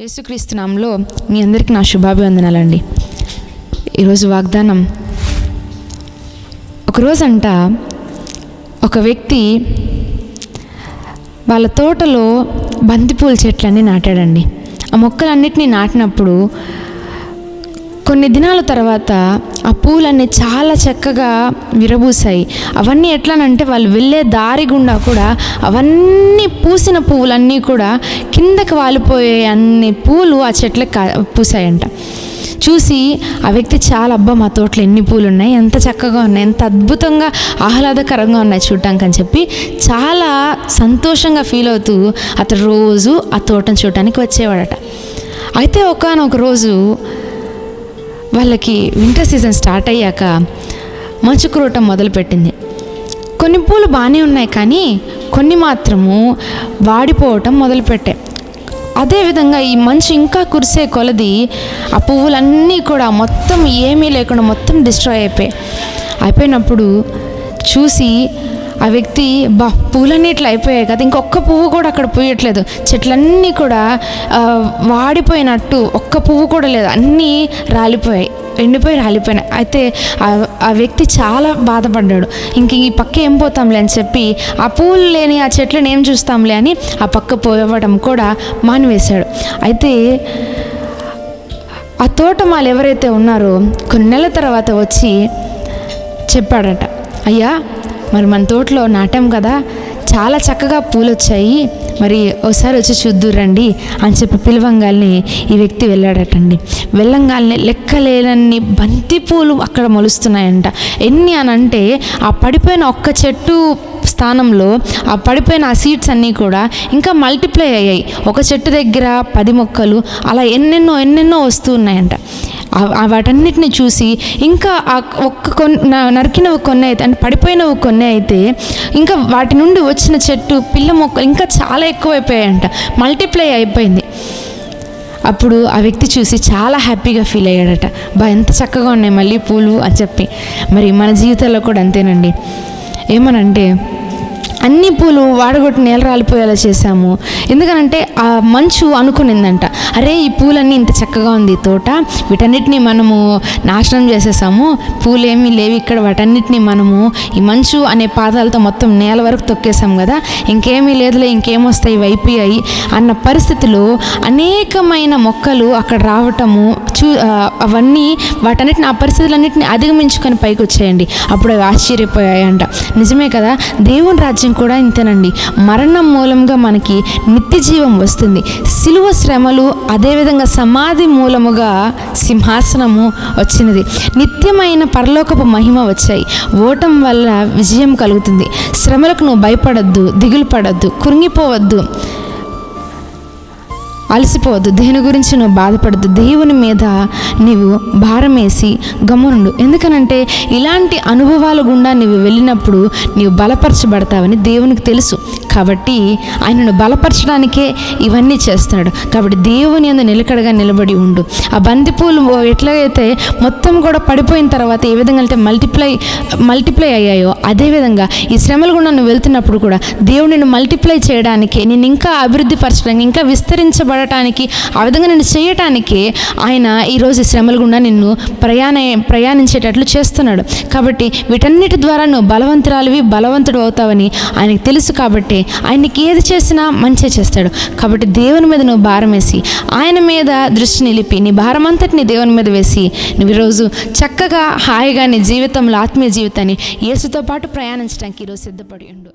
యేసుక్రీస్తు నామంలో మీ అందరికీ నా శుభాభివందనాలండి. ఈరోజు వాగ్దానం ఒకరోజంట ఒక వ్యక్తి వాళ్ళ తోటలో బంతిపూల చెట్లన్నీ నాటాడండి. ఆ మొక్కలన్నిటినీ నాటినప్పుడు కొన్ని దినాల తర్వాత ఆ పూలన్నీ చాలా చక్కగా విరబూసాయి. అవన్నీ ఎట్లానంటే వాళ్ళు వెళ్ళే దారి గుండా కూడా అవన్నీ పూసిన పువ్వులన్నీ కూడా కిందకి వాలిపోయే అన్ని పూలు ఆ చెట్లకు పూసాయంట. చూసి ఆ వ్యక్తి చాలా అబ్బా మా తోటలో ఎన్ని పూలు ఉన్నాయి ఎంత చక్కగా ఉన్నాయి? ఎంత అద్భుతంగా ఆహ్లాదకరంగా ఉన్నాయి చూడటానికి అని చెప్పి చాలా సంతోషంగా ఫీల్ అవుతూ అతడు రోజు ఆ తోటను చూడటానికి వచ్చేవాడట. అయితే ఒకనొక రోజు వాళ్ళకి వింటర్ సీజన్ స్టార్ట్ అయ్యాక మంచు కురవటం మొదలుపెట్టింది. కొన్ని పూలు బాగానే ఉన్నాయి కానీ కొన్ని మాత్రము వాడిపోవటం మొదలుపెట్టాయి. అదేవిధంగా ఈ మంచు ఇంకా కురిసే కొలది ఆ పువ్వులన్నీ కూడా మొత్తం ఏమీ లేకుండా మొత్తం డిస్ట్రాయ్ అయిపోయాయి. అయిపోయినప్పుడు చూసి ఆ వ్యక్తి బా పూలన్నీ ఇట్లా అయిపోయాయి కదా ఇంకొక్క పువ్వు కూడా అక్కడ పూయట్లేదు. చెట్లన్నీ కూడా వాడిపోయినట్టు ఒక్క పువ్వు కూడా లేదు. అన్నీ రాలిపోయాయి ఎండిపోయి రాలిపోయినాయి. అయితే ఆ- వ్యక్తి చాలా బాధపడ్డాడు. ఇంక ఈ పక్క ఏం పోతాంలే అని చెప్పి ఆ పూలు లేని ఆ చెట్లను ఏం చూస్తాంలే అని ఆ పక్క పోయవడం కూడా మానివేశాడు. అయితే ఆ తోటమాలు ఎవరైతే ఉన్నారో కొన్ని నెలల తర్వాత వచ్చి చెప్పాడట అయ్యా మరి మన తోటలో నాటాం కదా చాలా చక్కగా పూలు వచ్చాయి మరి ఒకసారి వచ్చి చూద్దురండి అని చెప్పి పిలవంగాల్ని ఈ వ్యక్తి వెళ్ళాడటండి. వెళ్ళంగాల్ని లెక్కలేనన్ని బంతి పూలు అక్కడ మొలుస్తున్నాయంట. ఎన్ని అని అంటే ఆ పడిపోయిన ఒక్క చెట్టు స్థానంలో ఆ పడిపోయిన ఆ సీడ్స్ అన్నీ కూడా ఇంకా మల్టిప్లై అయ్యాయి. ఒక చెట్టు దగ్గర పది మొక్కలు అలా ఎన్నెన్నో ఎన్నెన్నో వస్తూ ఉన్నాయంట. వాటన్నిటిని చూసి ఇంకా ఆ ఒక్క కొన్ని నరికినవి కొన్ని అయితే అంటే పడిపోయినవి కొన్ని అయితే ఇంకా వాటి నుండి వచ్చిన చెట్టు పిల్ల మొక్క ఇంకా చాలా ఎక్కువైపోయాయంట. మల్టిప్లై అయిపోయింది. అప్పుడు ఆ వ్యక్తి చూసి చాలా హ్యాపీగా ఫీల్ అయ్యాడట. బా ఎంత చక్కగా ఉన్నాయి మళ్ళీ పూలు అని చెప్పి. మరి మన జీవితాల్లో కూడా అంతేనండి. ఏమనంటే అన్ని పూలు వాడగొట్టి నేల రాలిపోయేలా చేశాము. ఎందుకనంటే ఆ మంచు అనుకునిందంట. అరే ఈ పూలన్నీ ఇంత చక్కగా ఉంది ఈ తోట. వీటన్నిటిని మనము నాశనం చేసేసాము. పూలేమి లేవి లేవు ఇక్కడ. వాటన్నిటిని మనము ఈ మంచు అనే పాదాలతో మొత్తం నేల వరకు తొక్కేసాం కదా. ఇంకేమీ లేదులే ఇంకేమొస్తాయి ఇవి అయిపోయాయి అన్న పరిస్థితిలో అనేకమైన మొక్కలు అక్కడ రావటము చూ అవన్నీ వాటన్నిటిని ఆ పరిస్థితులన్నింటినీ అధిగమించుకొని పైకి వచ్చాయండి అప్పుడు అవి ఆశ్చర్యపోయాయంట. నిజమే కదా దేవుని రాజ్యం కూడా ఇంతేనండి. మరణం మూలంగా మనకి నిత్య జీవం వస్తుంది. సిలువ శ్రమలు అదేవిధంగా సమాధి మూలముగా సింహాసనము వచ్చినది. నిత్యమైన పరలోకపు మహిమ వచ్చాయి. ఓటం వల్ల విజయం కలుగుతుంది. శ్రమలకు నువ్వు భయపడద్దు దిగులు పడద్దు కురింగిపోవద్దు అలసిపోవద్దు. దేని గురించి నువ్వు బాధపడద్దు. దేవుని మీద నీవు భారం వేసి గమ్మునుండు. ఎందుకనంటే ఇలాంటి అనుభవాల గుండా నీవు వెళ్ళినప్పుడు నీవు బలపరచబడతావని దేవునికి తెలుసు. కాబట్టి ఆయనను బలపరచడానికే ఇవన్నీ చేస్తున్నాడు కాబట్టి దేవుని అందు నిలకడగా నిలబడి ఉండు. ఆ బంతిపూలు ఎట్లాగైతే మొత్తం కూడా పడిపోయిన తర్వాత ఏ విధంగా అంటే మల్టిప్లై మల్టిప్లై అయ్యాయో అదేవిధంగా ఈ శ్రమల గుండా నువ్వు వెళ్తున్నప్పుడు కూడా దేవుడు నిన్ను మల్టిప్లై చేయడానికి నేను ఇంకా అభివృద్ధి పరచడానికి ఇంకా విస్తరించబడటానికి ఆ విధంగా నేను చేయటానికి ఆయన ఈరోజు శ్రమలు శ్రమల గుండా నిన్ను ప్రయాణ ప్రయాణించేటట్లు చేస్తున్నాడు. కాబట్టి వీటన్నిటి ద్వారా నువ్వు బలవంతురాలివి బలవంతుడు అవుతావని ఆయనకు తెలుసు కాబట్టి ఆయనకి ఏది చేసినా మంచి చేస్తాడు. కాబట్టి దేవుని మీద నువ్వు భారం వేసి ఆయన మీద దృష్టి నిలిపి నీ భారం అంతటిని దేవుని మీద వేసి నువ్వు ఈరోజు చక్కగా హాయిగా నీ జీవితంలో ఆత్మీయ జీవితాన్ని యేసుతో పాటు ప్రయాణించడానికి ఈరోజు సిద్ధపడి ఉండు.